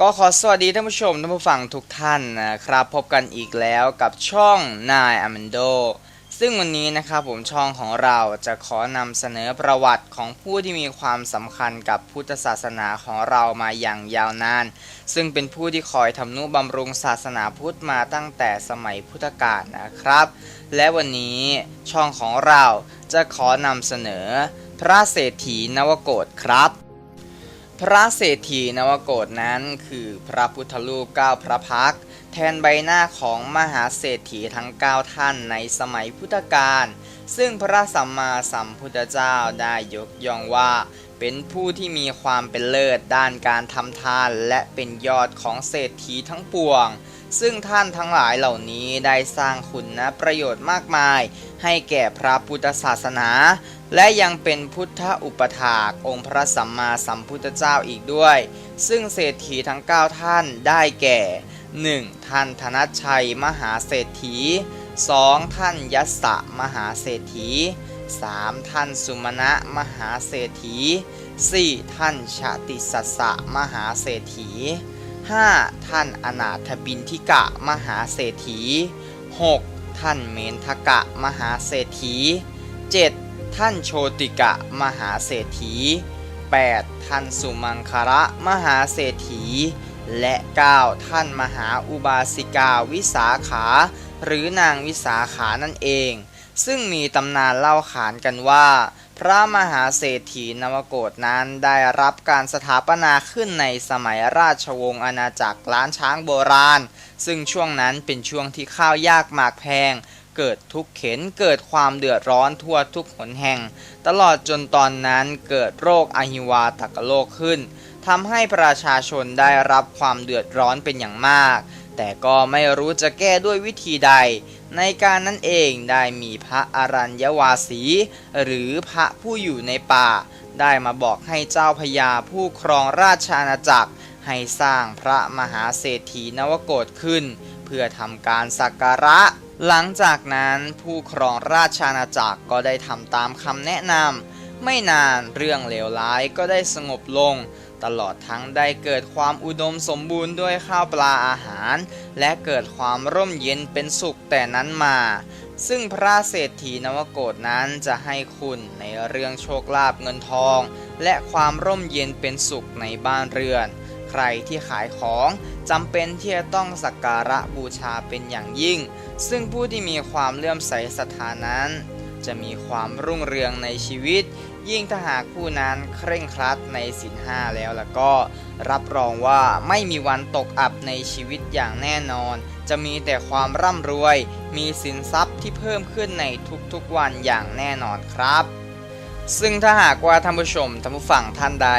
ก็ขอสวัสดีท่านผู้ชมท่านผู้ฟังทุกท่านนะครับ พบกันอีกแล้วกับช่องนายอ m มนโดซึ่งวันนี้นะครับผมช่องของเราจะขอนำเสนอประวัติของผู้ที่มีความสำคัญกับพุทธศาสนาของเรามาอย่างยาวนาน ซึ่งเป็นผู้ที่คอยทำนุบำรุงศาสนาพุทธมาตั้งแต่สมัยพุทธกาลนะครับ และวันนี้ช่องของเราจะขอนำเสนอพระเศรษฐีนวโกฏครับ พระเศรษฐีนวโกฏนั้นคือพระพุทธรูปเก้าพระพักแทนใบหน้าของมหาเศรษฐีทั้ง 9 ท่านในสมัยพุทธกาลซึ่งพระสัมมาสัมพุทธเจ้าได้ยกย่องว่า เป็นผู้ที่มีความเป็นเลิศด้านการทำทานและเป็นยอดของเศรษฐีทั้งปวง ซึ่งท่านทั้งหลายเหล่านี้ได้สร้างคุณนะประโยชน์มากมาย ให้แก่พระพุทธศาสนา และยังเป็นพุทธอุปถากองค์พระสัมมาสัมพุทธเจ้าอีกด้วย ซึ่งเศรษฐีทั้ง 9 ท่านได้แก่ 1. ท่านธนชัยมหาเศรษฐี 2. ท่านยัสสะมหาเศรษฐี 3. ท่านสุมาณะมหาเศรษฐี 4. ท่านชาติสัสสะมหาเศรษฐี 5. ท่านอนาถบินทิกะมหาเศรษฐี 6. ท่านเมนทกะมหาเศรษฐี 7. ท่านโชติกะมหาเศรษฐี 8. ท่านสุมังคระมหาเศรษฐี และ 9. ท่านมหาอุบาสิกาวิสาขา หรือนางวิสาขานั่นเอง ซึ่งมีตำนานเล่าขานกันว่า พระมหาเศรษฐีนวโกฏนั้นได้รับการสถาปนาขึ้นในสมัยราชวงศ์อาณาจักรล้านช้างโบราณ ซึ่งช่วงนั้นเป็นช่วงที่ข้าวยากหมากแพง เกิดทุกข์เข็นเกิดความเดือดร้อนทั่วทุกหนแห่ง ตลอดจนตอนนั้นเกิดโรคอหิวาตกโรคขึ้นทำให้ประชาชนได้รับความเดือดร้อนเป็นอย่างมาก แต่ก็ไม่รู้จะแก้ด้วยวิธีใด ในการนั้นเองได้มีพระอรัญยวาสี หรือพระผู้อยู่ในป่า ได้มาบอกให้เจ้าพญาผู้ครองราชอาณาจักร ให้สร้างพระมหาเศรษฐีนวโกฏขึ้น เพื่อทำการสักการะ หลังจากนั้นผู้ครองราชอาณาจักรก็ได้ทำตามคำแนะนำไม่นานเรื่องเลวร้ายก็ได้สงบลง ตลอดทั้งได้เกิดความอุดมสมบูรณ์ด้วยข้าวปลาอาหาร และเกิดความร่มเย็นเป็นสุขแต่นั้นมา ซึ่งพระเศรษฐีนวโกฏนั้นจะให้คุณในเรื่องโชคลาภเงินทอง และความร่มเย็นเป็นสุขในบ้านเรือน รที่ขายของจำเป็นที่จะต้องสักการะบูชาเป็นอย่างยิ่ง ซึ่งผู้ที่มีความเลื่อมใสศรัทธานั้น จะมีความรุ่งเรืองในชีวิต ยิ่งถ้าหากผู้นั้นเคร่งครัดในศีลห้าแล้วแล้วก็ รับรองว่าไม่มีวันตกอับในชีวิตอย่างแน่นอน จะมีแต่ความร่ำรวย มีสินทรัพย์ที่เพิ่มขึ้นในทุกๆวันอย่างแน่นอนครับ ซึ่งถ้าหากว่าท่านผู้ชมท่านผู้ฟังท่านใด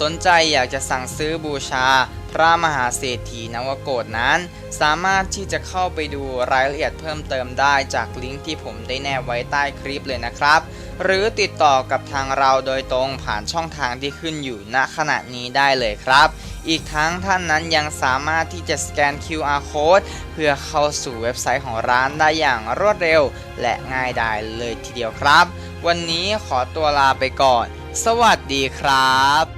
สนใจอยากจะสั่งซื้อบูชา พระมหาเศรษฐีนวโกดนั้น สามารถที่จะเข้าไปดูรายละเอียดเพิ่มเติมได้จากลิงก์ที่ผมได้แนบไว้ใต้คลิปเลยนะครับ หรือติดต่อกับทางเราโดยตรงผ่านช่องทางที่ขึ้นอยู่ณขณะนี้ได้เลยครับ อีกทั้งท่านนั้นยังสามารถที่จะสแกน QR code เพื่อเข้าสู่เว็บไซต์ของร้านได้อย่างรวดเร็ว และง่ายดายเลยทีเดียวครับ วันนี้ขอตัวลาไปก่อน สวัสดีครับ